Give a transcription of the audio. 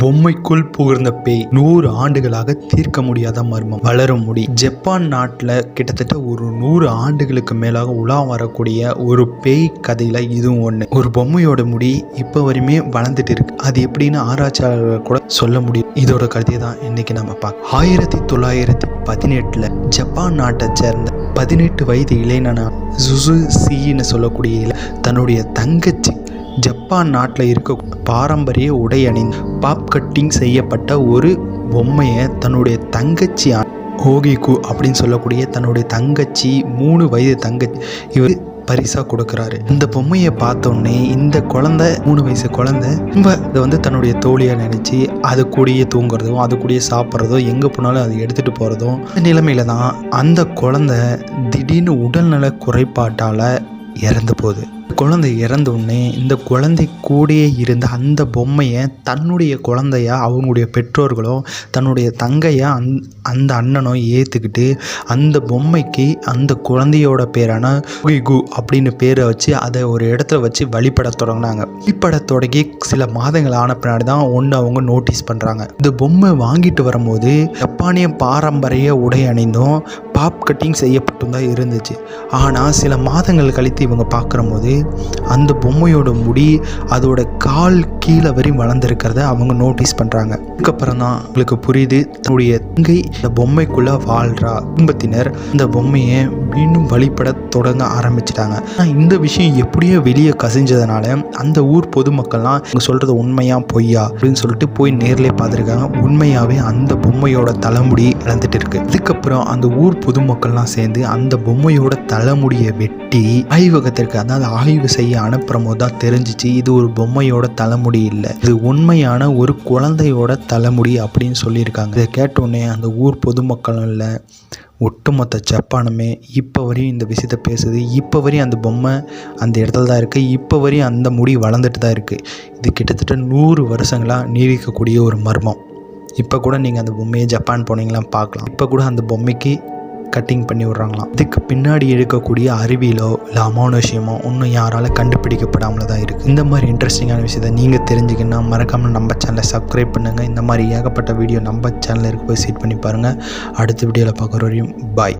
பொம்மைக்குள் புகுந்த பேய் நூறு ஆண்டுகளாக தீர்க்க முடியாத மர்மம். வளரும் முடி. ஜப்பான் நாட்டில் கிட்டத்தட்ட ஒரு நூறு ஆண்டுகளுக்கு மேலாக உலா வரக்கூடிய ஒரு பேய் கதையில இதுவும் ஒன்று ஒரு பொம்மையோட முடி இப்போ வரையுமே வளர்ந்துட்டு இருக்கு. அது எப்படின்னு ஆராய்ச்சியாளர்கள் கூட சொல்ல முடியும். இதோட கதையை தான் இன்னைக்கு நம்ம பார்க்க ஆயிரத்தி தொள்ளாயிரத்தி பதினெட்டில் ஜப்பான் நாட்டை சேர்ந்த பதினெட்டு வயது இளைஞனா சுசு சின்னு சொல்லக்கூடிய தன்னுடைய தங்கச்சி ஜப்பான் நாட்டில் இருக்க பாரம்பரிய உடை அணிந்து பாப் கட்டிங் செய்யப்பட்ட ஒரு பொம்மையை தன்னுடைய தங்கச்சி ஹோகிகு அப்படின்னு சொல்லக்கூடிய தன்னுடைய தங்கச்சி மூணு வயது தங்கச்சி இவர் பரிசாக கொடுக்குறாரு. இந்த பொம்மையை பார்த்தோன்னே இந்த குழந்தை மூணு வயசு குழந்தை ரொம்ப இதை வந்து தன்னுடைய தோழியாக நினச்சி அது கூடயே தூங்குறதும் அது கூடயே சாப்பிட்றதும் எங்கே போனாலும் அதை எடுத்துகிட்டு போகிறதும் இந்த நிலைமையில தான் அந்த குழந்தை திடீர்னு உடல்நல குறைபாட்டால் இறந்து போகுது. குழந்தை இறந்த உடனே இந்த குழந்தை கூடயே இருந்த அந்த பொம்மையை தன்னுடைய குழந்தையா அவங்களுடைய பெற்றோர்களோ தன்னுடைய தங்கையா அந் அந்த அண்ணனோ ஏற்றுக்கிட்டு அந்த பொம்மைக்கு அந்த குழந்தையோட பேரான கு அப்படின்னு பேரை வச்சு அதை ஒரு இடத்துல வச்சு வழிபட தொடங்கினாங்க. வழிபட தொடங்கி சில மாதங்கள் ஆன பின்னாடி தான் ஒன்று அவங்க நோட்டீஸ் பண்ணுறாங்க இந்த பொம்மை வாங்கிட்டு வரும்போது ஜப்பானிய பாரம்பரிய உடை அணிந்தும் பாப் கட்டிங் செய்யப்பட்டும் தான் இருந்துச்சு. ஆனால் சில மாதங்கள் கழித்து இவங்க பார்க்குறம்போது அந்த பொம்மையோட முடி அதோட கால் கீழே வரையும் வளர்ந்துருக்கிறத அவங்க நோட்டீஸ் பண்ணுறாங்க அதுக்கப்புறம் தான் அவங்களுக்கு புரியுது தன்னுடைய தங்கை இந்த பொம்மைக்குள்ளே வாழ்கிறா குடும்பத்தினர் இந்த பொம்மையை மீண்டும் வழிபட தொடங்க ஆரம்பிச்சிட்டாங்க. ஆனால் இந்த விஷயம் எப்படியோ வெளியே கசிஞ்சதுனால அந்த ஊர் பொதுமக்கள்லாம் இவங்க சொல்கிறது உண்மையா பொய்யா அப்படின்னு சொல்லிட்டு போய் நேர்லயே பார்த்துருக்காங்க. உண்மையாகவே அந்த பொம்மையோட தலைமுடி இழந்துட்டு இருக்கு. இதுக்கப்புறம் அந்த ஊர் பொதுமக்கள்லாம் சேர்ந்து அந்த பொம்மையோட தலைமுடியை வெட்டி ஆய்வகத்திற்கு அதாவது ஆய்வு செய்ய அனுப்புகிற போது தான் தெரிஞ்சிச்சு இது ஒரு பொம்மையோட தலைமுடி இல்லை. இது உண்மையான ஒரு குழந்தையோட தலைமுடி அப்படின்னு சொல்லியிருக்காங்க. இதை கேட்டோடனே அந்த ஊர் பொதுமக்களும் இல்லை ஒட்டுமொத்த ஜப்பானுமே இப்போ வரையும் இந்த விஷயத்த பேசுது. இப்போ வரையும் அந்த பொம்மை அந்த இடத்துல தான் இருக்குது இப்போ வரையும் அந்த முடி வளர்ந்துட்டு தான் இருக்குது இது கிட்டத்தட்ட நூறு வருஷங்களாக நீடிக்கக்கூடிய ஒரு மர்மம். இப்போ கூட நீங்கள் அந்த பொம்மையை ஜப்பான் போனீங்களாம் பார்க்கலாம். இப்போ கூட அந்த பொம்மைக்கு கட்டிங் பண்ணி விட்றாங்களாம். இதுக்கு பின்னாடி இருக்கக்கூடிய அறிவியலோ இல்லை அமானுஷியமோ இன்னும் யாரால கண்டுபிடிக்கப்படாமல தான் இருக்குது இந்த மாதிரி இன்ட்ரெஸ்டிங்கான விஷயத்தை நீங்கள் தெரிஞ்சுக்கணும் மறக்காமல் நம்ம சேனலை சப்ஸ்கிரைப் பண்ணுங்கள் இந்த மாதிரி ஏகப்பட்ட வீடியோ நம்ம சேனலில் இருக்க போய் சீட் பண்ணி பாருங்கள் அடுத்த வீடியோவில் பார்க்குற வரையும் பாய்